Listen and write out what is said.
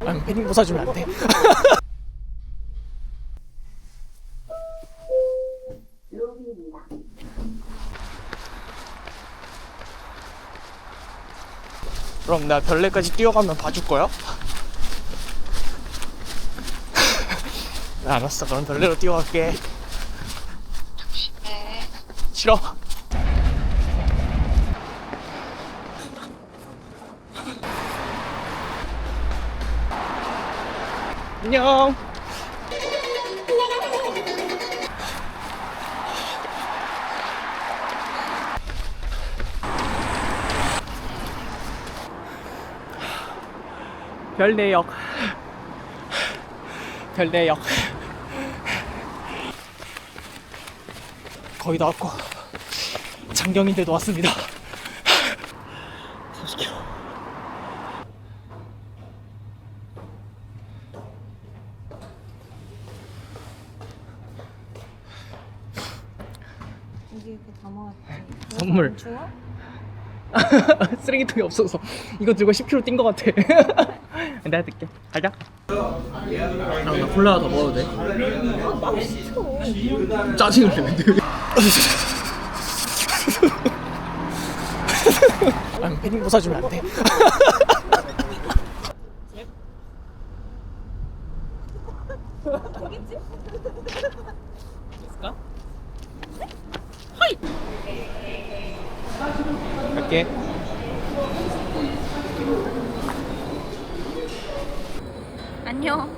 아니 패딩 벗어주면 안 돼? 그럼 나 별내까지 뛰어가면 봐줄 거야? 알았어 그럼 별내로 뛰어갈게 조심해. 싫어 안녕. 별내역. 별내역. 거의 다 왔고 장경인데도 왔습니다 여기 담아왔지. 선물. 쓰레기통이 없어서 이거 들고 10km 뛴 것 같아 내가 들게 가자 아, 나 콜라 더 먹어도 돼? 아. 짜증을 내는데 아니 패딩 벗어주면 안 돼? 있을까? 하이! 갈게 안녕.